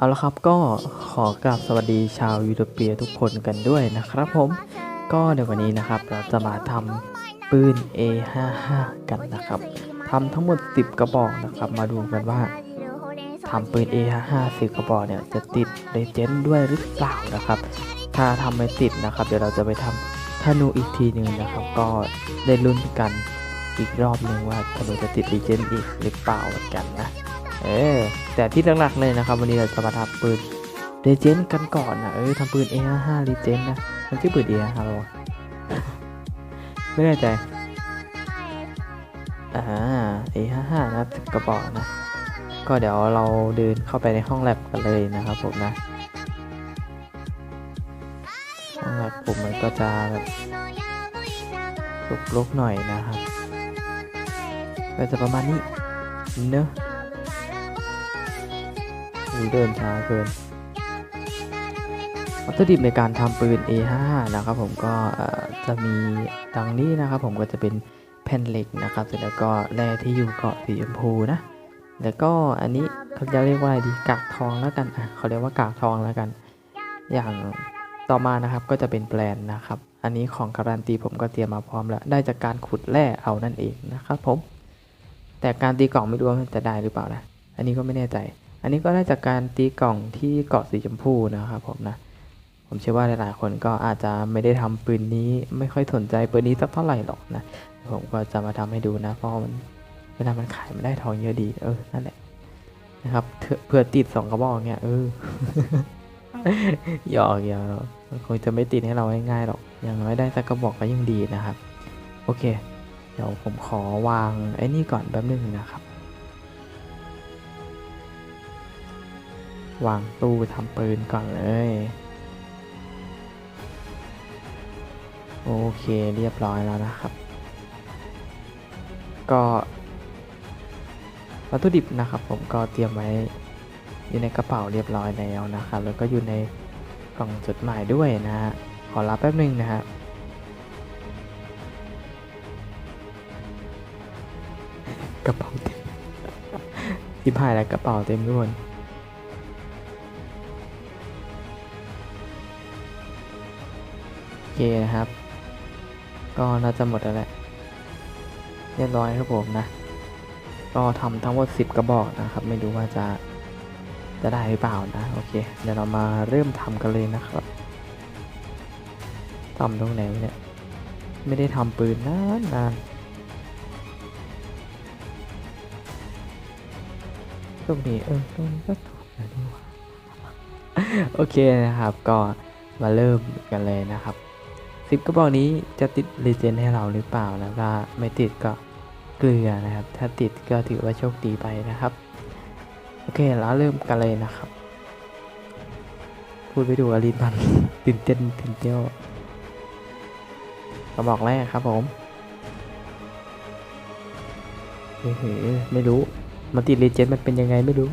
เอาละครับก็ขอกราบสวัสดีชาวยูโทเปียทุกคนกันด้วยนะครับผม ก็ในวันนี้นะครับเราจะมาทำปืน A55 กันนะครับทำทั้งหมด 10 กระบอกนะครับ มาดูกันว่าทำปืน A55 10กระบอกเนี่ยจะติดเลเจนด์ด้วยหรือเปล่านะครับ ถ้าทำไม่ติดนะครับ เดี๋ยวเราจะไปทำธนูอีกทีหนึ่งนะครับ ก็ได้ลุ้นกันอีกรอบหนึ่งว่าธนูจะติดเลเจนด์อีกหรือเปล่ากันนะ เออแต่ที่หลักๆเลยนะครับ วันนี้เราจะมาทำปืนเ e เจน d กันก่อนนะเออทำปืน A55 r e g e n นะมันชื่อปืน A55 หรอไม่แน่ใจอ่า A55 นะกระบอกนะ ก็เดี๋ยวเราเดินเข้าไปในห้องแลบกันเลยนะครับผมนะห้องแลบผมมันก็จะแบบลุกๆหน่อยนะครับ ก็จะประมาณนี้เนอะ หรือเดินช้าเกินวัตถุดิบในการทำปืน A5 นะครับผมก็เอ่อจะมีดังนี้นะครับผมก็จะเป็นแผ่นเหล็กนะครับเสร็จแล้วก็แร่ที่อยู่เกาะสีชมพูนะ แล้วก็อันนี้เขาจะเรียกว่าอะไรดีกากทองแล้วกันอะเขาเรียกว่ากากทองแล้วกัน อย่างต่อมานะครับก็จะเป็นแปลนนะครับ อันนี้ของการันตีผมก็เตรียมมาพร้อมแล้วได้จากการขุดแร่เอานั่นเองนะครับผมแต่การตีกล่องไม่รู้ว่ามันจะได้หรือเปล่านะ อันนี้ก็ไม่แน่ใจ อันนี้ก็ได้จากการตีกล่องที่เกาะสีชมพูนะครับผมนะ ผมเชื่อว่าหลายๆคนก็อาจจะไม่ได้ทำปืนนี้ไม่ค่อยสนใจปืนนี้สักเท่าไหร่หรอกนะ ผมก็จะมาทำให้ดูนะเพราะมันเวลามันขายมันได้ทองเยอะดี เออ นั่นแหละนะครับเผื่อติดสองกระบอกเนี่ยเออหยอกหยอกมันคงจะไม่ติดให้เราง่ายๆหรอกอย่างน้อยได้สักกระบอกก็ยังดีนะครับ โอเค เดี๋ยวผมขอวางไอ้นี่ก่อนแป๊บนึงนะครับ วางตู้ทำปืนก่อนเลย โอเคเรียบร้อยแล้วนะครับ ก็วัตถุดิบนะครับผมก็เตรียมไว้อยู่ในกระเป๋าเรียบร้อยแล้วนะครับ แล้วก็อยู่ในกล่องจดหมายด้วยนะฮะขอรับแป๊บนึงนะฮะกระเป๋าเต็มที่พายแล้วกระเป๋าเต็มทุกคน นะครับ ก็น่าจะหมดแล้วแหละเรียบร้อยครับผมนะ ก็ทำทั้งหมด 10 กระบอกนะครับ ไม่รู้ว่าจะจะได้หรือเปล่านะ โอเค เดี๋ยวเรามาเริ่มทำกันเลยนะครับทำตรงไหนเนี่ย ไม่ได้ทำปืนนานนานตรงนี้เออตรงนี้ก็ถูกแล้วนี่หว่าโอเคนะครับ ก็มาเริ่มกันเลยนะครับ สิบกระบอกนี้จะติดเลเจนให้เราหรือเปล่านะถ้าไม่ติดก็เกลือนะครับ ถ้าติดก็ถือว่าโชคดีไปนะครับ โอเคแล้วเริ่มกันเลยนะครับ พูดไปดูอลินมันตื่นเต้นตื่นเต้นกระบอกแรกครับผมเฮ้ยไม่รู้ มันติดเลเจนมันเป็นยังไงไม่รู้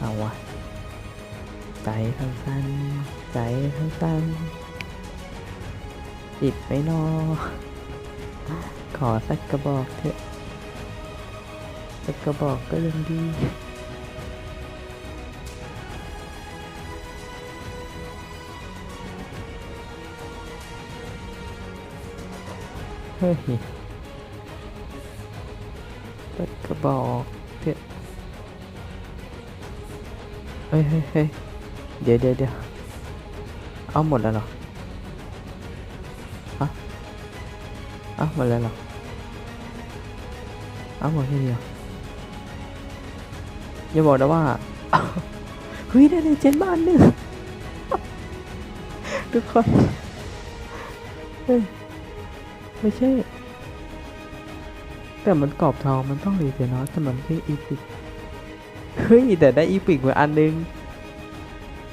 เอาวะ ใจสั้นๆใจสั้นๆติดไปนอ ขอสักกระบอกเถอะสักกระบอกก็ยังดีเฮ้ยสักกระบอกเถอะเฮ้ยเฮ้ย เดี๋ยวเดี๋ยวเดี๋ยวเอาหมดแล้วเหรอฮะเอาหมดแล้วเหรอเอาหมดแค่เดียวอย่าบอกนะว่าเฮ้ยได้เลยเจนบ้านหนึ่งทุกคนเฮ้ยไม่ใช่ แต่มันกรอบทองมันต้องรีเจนเนาะแต่มันไม่อีพิกเฮ้ยแต่ได้อีพิกมาอันนึง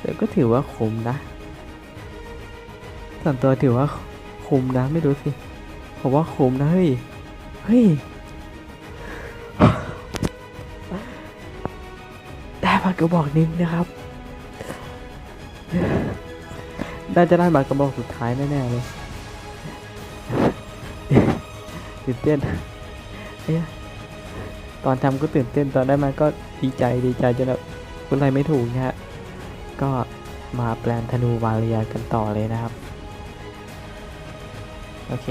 แต่ก็ถือว่าคุ้มนะส่วนตัวถือว่าคุ้มนะไม่รู้สิผมว่าคุ้มนะเฮ้ยเฮ้ยได้มากระบอกนึงนะครับน่าจะได้มากระบอกสุดท้ายแน่ๆเลยตื่นเต้นเอ้ยตอนทำก็ตื่นเต้นตอนได้มาก็ดีใจดีใจจนแบบอะไรไม่ถูกนะฮะ ก็มาแปลนธนูวาเลียกันต่อเลยนะครับ โอเค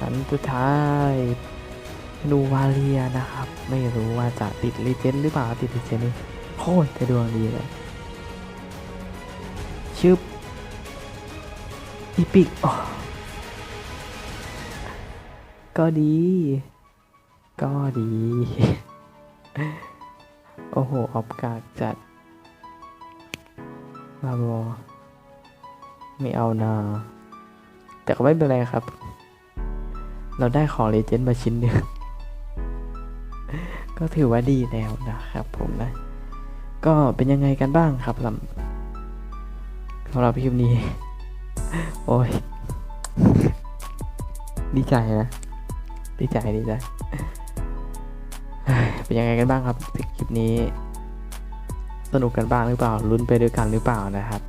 อันสุดท้ายธนูวาเลียนะครับ ไม่รู้ว่าจะติดลีเจนหรือเปล่าติดลีเจนนี่โคตรจะดวงดีเลยชึบอีปิกก็ดี ก็ดี โอ้โห ออบกากจัด มาบอไม่เอานา แต่ก็ไม่เป็นไรครับ เราได้ของเลเจนด์มาชิ้นหนึ่งก็ถือว่าดีแล้วนะครับผมนะ ก็เป็นยังไงกันบ้างครับสำสำหรับคลิปนี้ โอ้ย ดีใจนะ ดีใจดีใจเฮ้ยเป็นยังไงกันบ้างครับคลิปนี้ สนุกกันบ้างหรือเปล่าลุ้นไปด้วยกันหรือเปล่านะครับ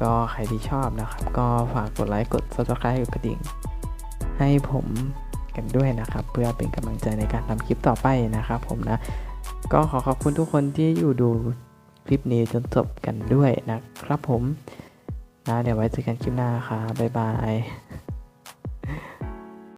ก็ใครที่ชอบนะครับ ก็ฝากกดไลค์กด subscribe กดกระดิ่ง ให้ผมกันด้วยนะครับ เพื่อเป็นกำลังใจในการทำคลิปต่อไปนะครับผมนะ ก็ขอขอบคุณทุกคนที่อยู่ดูคลิปนี้จนจบกันด้วยนะครับผมนะเดี๋ยวไว้เจอกันคลิปหน้าครับบ๊ายบาย